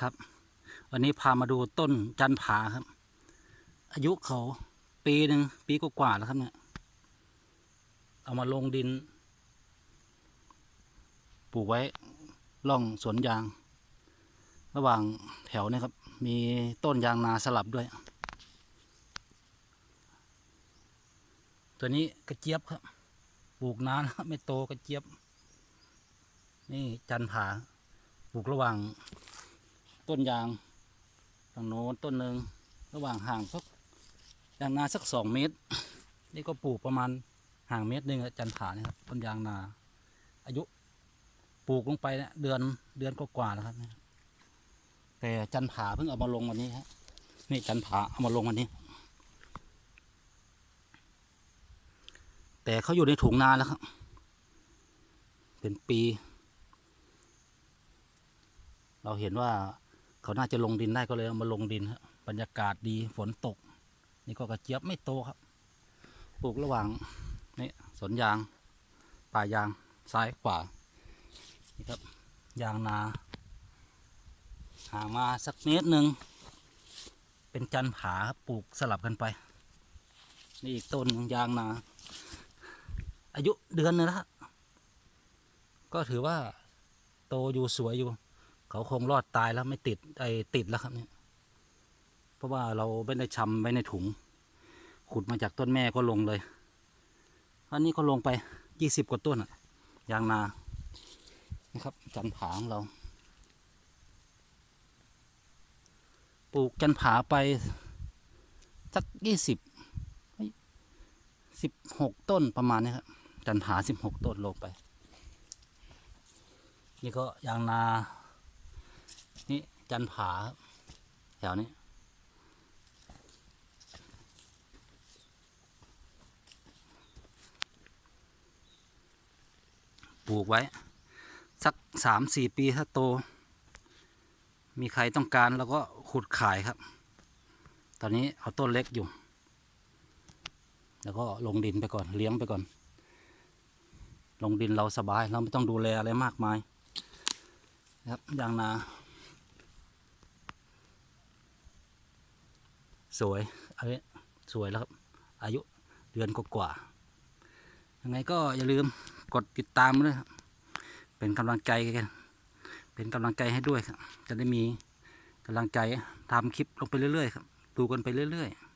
ครับ วันนี้พามาดูต้นจันผาครับ อายุเขาปีหนึ่งปีกว่าๆแล้วครับเนี่ย เอามาลงดิน ปลูกไว้ร่องสวนยาง ระหว่างแถวเนี่ยครับ มีต้นยางนาสลับด้วย ตัวนี้กระเจี๊ยบครับ ปลูกนานแล้วไม่โตกระเจี๊ยบ นี่จันผาปลูกระหว่าง ต้นยางทางโน้นต้นหนึ่งระหว่างห่างสักยางนาสักสองเมตร นี่ก็ปลูกประมาณห่างเมตรหนึ่งจันผาเนี่ยครับต้นยางนา อายุปลูกลงไปเนี่ยเดือนเดือนก็กว่าแล้วครับแต่จันผาเพิ่งเอามาลงวันนี้ฮะนี่จันผาเอามาลงวันนี้ แต่เขาอยู่ในถุงนานแล้วครับ เป็นปี เราเห็นว่า เขาน่าจะลงดินได้ก็เลยเอามาลงดินครับบรรยากาศดีฝนตก นี่ก็กระเจี๊ยบไม่โตครับ ปลูกระหว่างนี่สวนยาง ป่ายางซ้ายขวานี่ครับ ยางนาห่างมาสักเมตรหนึ่งเป็นจันผาปลูกสลับกันไป นี่อีกต้นยางนา อายุเดือนนึงแล้วก็ถือว่าโตอยู่สวยอยู่ เขาคงรอดตายแล้วไม่ติดไอติดแล้วครับเนี่ย เพราะว่าเราไม่ได้ชำไว้ในถุง ขุดมาจากต้นแม่ก็ลงเลย อันนี้ก็ลงไปยี่สิบกว่าต้นอะยางนานะครับจันผาของเรา ปลูกจันผาไปสักยี่สิบสิบหกต้นประมาณนี้ครับจันผาสิบหกต้นลงไป นี่ก็ยางนา นี่จันผาครับแถวนี้ ปลูกไว้ สักสามสี่ปีถ้าโต มีใครต้องการเราก็ขุดขายครับ ตอนนี้เอาต้นเล็กอยู่ แล้วก็ลงดินไปก่อนเลี้ยงไปก่อน ลงดินเราสบายเราไม่ต้องดูแลอะไรมากมายครับยางนา สวยเอ้สวยแล้วครับ อายุเดือนกว่าๆยังไงก็อย่าลืมกดติดตามด้วยครับเป็นกำลังใจกันเป็นกำลังใจให้ด้วยครับ จะได้มีกำลังใจทำคลิปลงไปเรื่อยๆครับ ดูกันไปเรื่อย ๆ